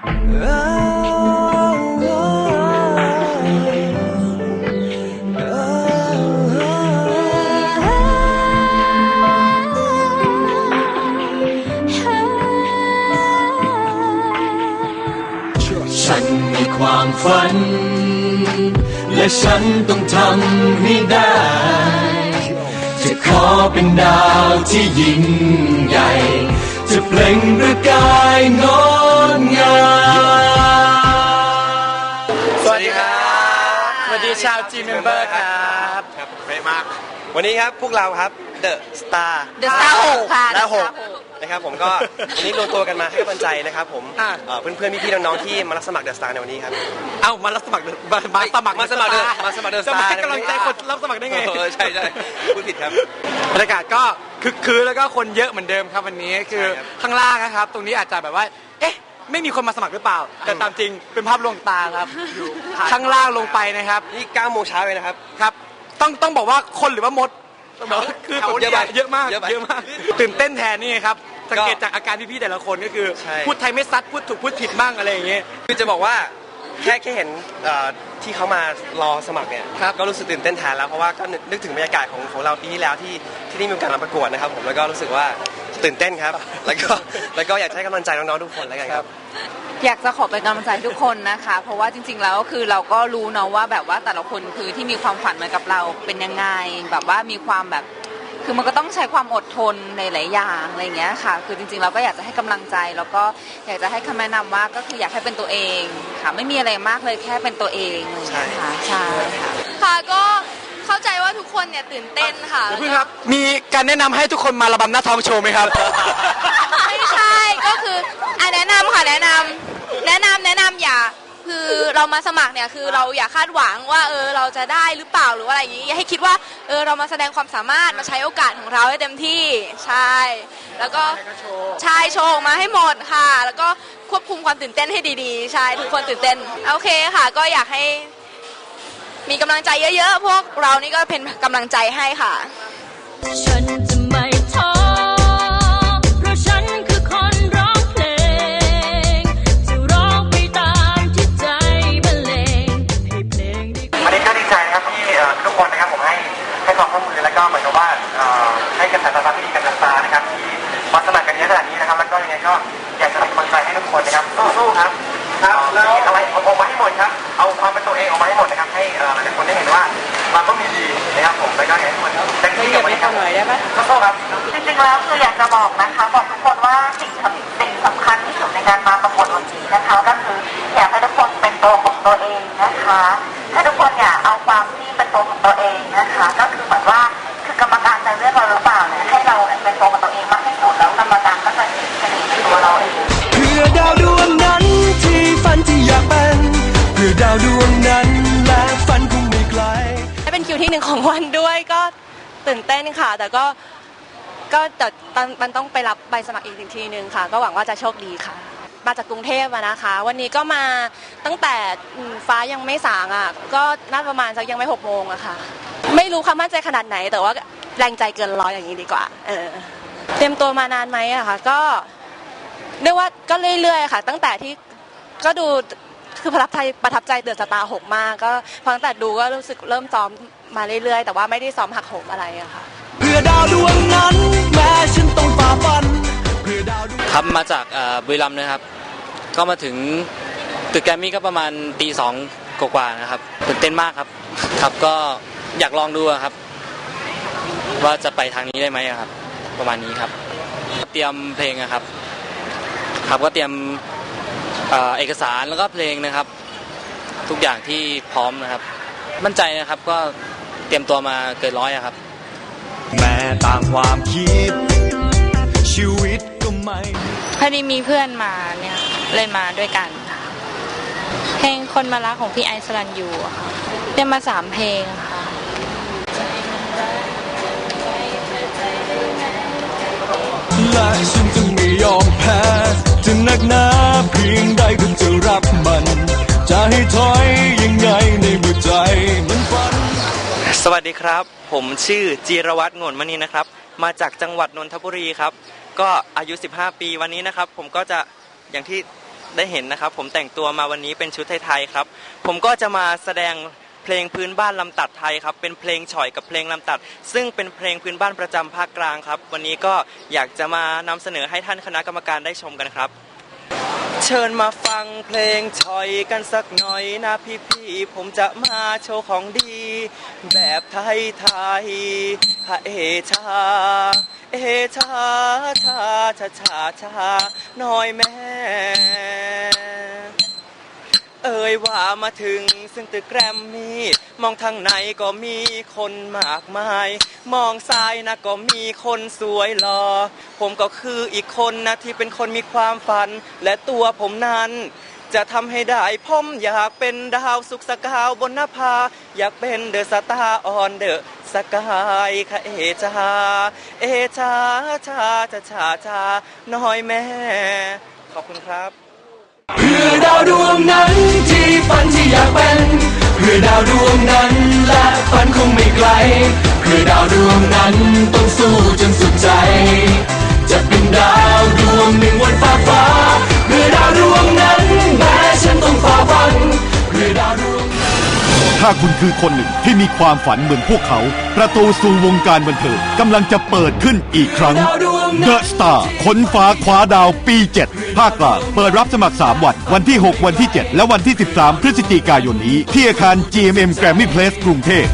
ฉันมีความฝัน และฉันต้องทำให้ได้ จะขอเป็นดาวที่ยิ่งใหญ่ จะเปล่งประกายงดงามสวัสดีครับสวัสดีชาว G Member ครับครับเป๊ะมาก วันนี้ครับพวกเราครับ The Star The Star หกค่ะและ The ห Star กนะครับผมก็ วันนี้รวมตัวกันมาให้กำลังใจนะครับผมอ่าเอ่อเพื่อนๆพี่ๆน้องๆที่มารับสมัคร The Star ในวันนี้ครับ เอ้ามารับสมัครมามาสมัครมาสมัคร The มาสมัคร The จะมา Star ให้กำลังใจคนรับสมัครได้ไงเออใช่ใช่พูดผิดครับ บรรยากาศก็ คึกคืนแล้วก็คนเยอะเหมือนเดิมครับวันนี้คือใช่ครับ ข้างล่างนะครับ ตรงนี้อาจจะแบบว่า เอ๊ะ ไม่มีคนมาสมัครหรือเปล่า แต่ตามจริงเป็นภาพลวงตาครับอยู่ข้างล่างลงไปนะครับนี่9โมงเช้าเลยนะครับ ครับ ต้องต้องบอกว่าคนหรือว่ามดต้องบอกว่าคือแถวเยอะมากเยอะไปเยอะมากเยอะไปเยอะมากตื่นเต้นแทนนี่ครับสังเกตจากอาการพี่ๆแต่ละคนก็คือ ใช่ พูดไทยไม่ซัดพูดถูกพูดผิดบ้างอะไรอย่างเงี้ย คือจะบอกว่า แค่แค่เห็นเอ่อที่เขามารอสมัครเนี่ยครับก็รู้สึกตื่นเต้นแทนแล้วเพราะว่าก็นึกนึกถึงบรรยากาศของของเราปีที่แล้วที่ที่ได้มีโอกาสมาประกวดนะครับ ผมแล้วก็รู้สึกว่าตื่นเต้นครับ แล้วก็แล้วก็อยากจะให้กำลังใจน้องๆทุกคนแล้วกันครับ อยากจะขอเป็นกำลังใจทุกคนนะคะ เพราะว่าจริง ๆ แล้วคือเราก็รู้เนาะว่าแบบว่าแต่ละคนคือที่มีความฝันเหมือนกับเราเป็นยังไง แบบว่ามีความแบบ คือมันก็ต้องใช้ความอดทนในหลายอย่างอะไรอย่างเงี้ยค่ะ คือจริงๆเราก็อยากจะให้กำลังใจ แล้วก็อยากจะให้คำแนะนำว่าก็คืออยากให้เป็นตัวเองค่ะ ไม่มีอะไรมากเลยแค่เป็นตัวเองอะไรอย่างเงี้ยค่ะใช่ค่ะ ค่ะก็เข้าใจว่าทุกคนเนี่ยตื่นเต้นค่ะเดี๋ยวพึ่งครับ มีการแนะนำให้ทุกคนมาระบำหน้าท้องโชว์ไหมครับ ไม่ใช่ก็คืออะแนะนำค่ะแนะนำแนะนำแนะนำอย่า คือเรามาสมัครเนี่ยคือเราอย่าคาดหวังว่าเออเราจะได้หรือเปล่าหรือว่าอะไรอย่างนี้ให้คิดว่าเออเรามาแสดงความสามารถมาใช้โอกาสของเราให้เต็มที่ใช่ แล้วก็ใช่โชว์ออกมาให้หมดค่ะ แล้วก็ควบคุมความตื่นเต้นให้ดีๆ ใช่ทุกคนตื่นเต้นโอเคค่ะ ก็อยากให้มีกำลังใจเยอะๆ พวกเรานี่ก็เป็นกำลังใจให้ค่ะ ก็ยังไงก็อยากจะเป็นกำลังใจให้ทุกคนนะครับสู้ๆครับครับแล้วอะไรเอาออกมาให้หมดครับ เอาความเป็นตัวเองออกมาให้หมดนะครับ ให้เอ่อหลายๆคนได้เห็นว่าเราก็มีดีนะครับผมแล้วก็อยากให้ทุกคนเต็มที่กับวันนี้ครับสู้ๆครับจริงๆแล้วคืออยากจะบอกนะคะ ดวงนั้น และฝันคงไม่ไกลได้เป็นคิวที่หนึ่งของวันด้วยก็ตื่นเต้นค่ะ แต่ก็ก็แต่ตอนมันต้องไปรับใบสมัครอีกทีหนึ่งค่ะ ก็หวังว่าจะโชคดีค่ะ มาจากกรุงเทพอะนะคะ วันนี้ก็มาตั้งแต่ฟ้ายังไม่สางอะ ก็น่าประมาณสักยังไม่หกโมงอะค่ะ ไม่รู้ความมั่นใจขนาดไหน แต่ว่าแรงใจเกินร้อยอย่างนี้ดีกว่า เออ เตรียมตัวมานานไหมอะค่ะ ก็เรียกว่าก็เรื่อยๆ ค่ะ ตั้งแต่ที่ก็ดู คือประทับใจประทับใจเดือดสตาร์หกมาก ก็พอตั้งแต่ดูก็รู้สึกเริ่มซ้อมมาเรื่อยๆ แต่ว่าไม่ได้ซ้อมหักโหมอะไรอะค่ะ เพื่อดาวดวงนั้น แม้ฉันต้องฝ่าฟันเพื่อดาวดวงครับมาจากเอ่อบุรีรัมย์นะครับ ก็มาถึงตึกแกรมมี่ก็ประมาณตีสองกว่าๆนะครับตื่นเต้นมากครับ ครับก็อยากลองดูอะครับ ว่าจะไปทางนี้ได้ไหมอะครับ ประมาณนี้ครับ เตรียมเพลงอะครับ ครับก็เตรียม เอ่อเอกสารแล้วก็เพลงนะครับ ทุกอย่างที่พร้อมนะครับ มั่นใจนะครับก็เตรียมตัวมาเกินร้อยอะครับ แม้ต่างความคิด ชีวิตก็ไม่ พอดีมีเพื่อนมาเนี่ยเล่นมาด้วยกันค่ะเพลงคนมารักของพี่ไอซ์สลันยูอะค่ะเล่นมาสามเพลงค่ะและฉันจะไม่ยอมแพ้จะหนักหนาเพียง ดีครับ ผมชื่อจีรวัตรโงนมณีนะครับ มาจากจังหวัดนนทบุรีครับ ก็อายุ 15 ปีวันนี้นะครับ ผมก็จะอย่างที่ได้เห็นนะครับ ผมแต่งตัวมาวันนี้เป็นชุดไทยๆครับ ผมก็จะมาแสดงเพลงพื้นบ้านลำตัดไทยครับ เป็นเพลงฉ่อยกับเพลงลำตัด ซึ่งเป็นเพลงพื้นบ้านประจำภาคกลางครับ วันนี้ก็อยากจะมานำเสนอให้ท่านคณะกรรมการได้ชมกันครับ ชิญมาฟังเพลงชอยกันสักหน่อยนะพี่ๆผมจะมาโชว์ของดี แบบไทยไทยฮะเอชา เอชาชาชาชาชาน้อยแม่ เอ่ยว่ามาถึงซึ่งตึกแกรมมี่ มองทางไหนก็มีคนมากมาย มองซ้ายนะก็มีคนสวยหลอผมก็คืออีกคนนะที่เป็นคนมีความฝัน และตัวผมนั้น จะทำให้ได้ผมอยากเป็นดาวสุขสกาวบนหนภาอยากเป็นเดอะสตาร์ออนเดอะสกายค่ะเอชาเอชาชาชาชาชาน้อยแม่ ขอบคุณครับ เพื่อดาวดวงนั้นที่ฝันที่อยากเป็น เพื่อดาวดวงนั้น และฝันคงไม่ไกล เพื่อดาวดวงนั้นต้องสู้จนสุดใจ จะเป็นดาวดวงหนึ่งบนฟ้าฟ้า เพื่อดาวดวงนั้นแม้ฉันต้องฝ่าฟันเพื่อดาวดวงถ้าคุณคือคนหนึ่งที่มีความฝันเหมือนพวกเขา ประตูสู่วงการบันเทิงกำลังจะเปิดขึ้นอีกครั้ง เดอะสตาร์ค้นฟ้าคว้าดาวปี 7 ภาคกลางเปิดรับสมัคร 3 วัน วันที่ 6 วันที่ 7 และวันที่ 13 พฤศจิกายนนี้ ที่อาคาร GMM Grammy Place กรุงเทพ